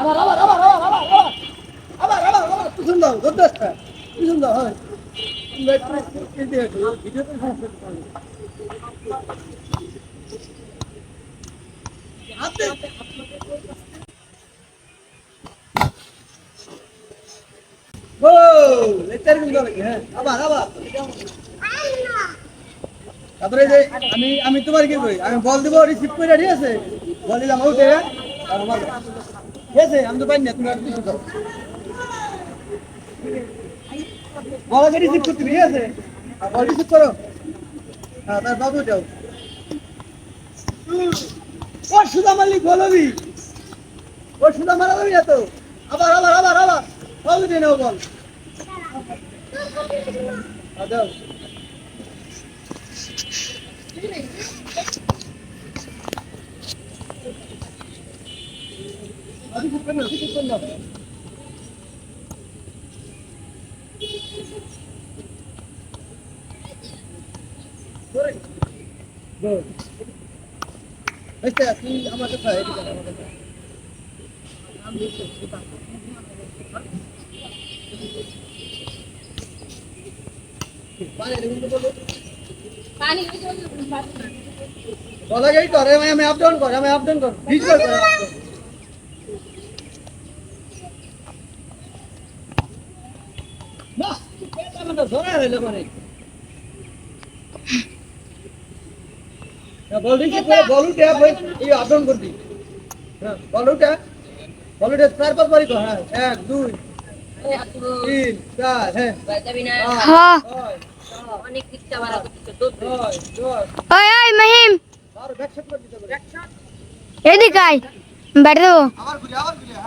আবার আবার আবার আবার আবার আবার আবার। আবার পিছন দাও দশটা পিছন দাও হয়। ভিডিও তারপরে যে আমি আমি তোমার কি করি আমি বল দিব রিসিভ করে ঠিক আছে বল দিলাম ঠিক আছে আমি তো তুমি রিসিভ করতে ঠিক আছে বল রিসিভ করো হ্যাঁ তার বাবু যাও ও সুদা মালিক বলবি ও সুদা মারা আবার আবার আবার। বল বেটে নাও বল আদাও আদি কুপন না আদি কুপন না আমার কথা আমার কথা আমি বলা। যাই কর আমি আপ ডাউন কর আমি আপ ডাউন কর ভিজ কর বল দিচ্ছি পুরো। বল উঠে এই আপ ডাউন করবি। হ্যাঁ বল হ্যাঁ অনেক রিক্সাওয়ালা করতেছে দৌড় ওই ওই মহিম এদিকে আয় বেড়ে দেবো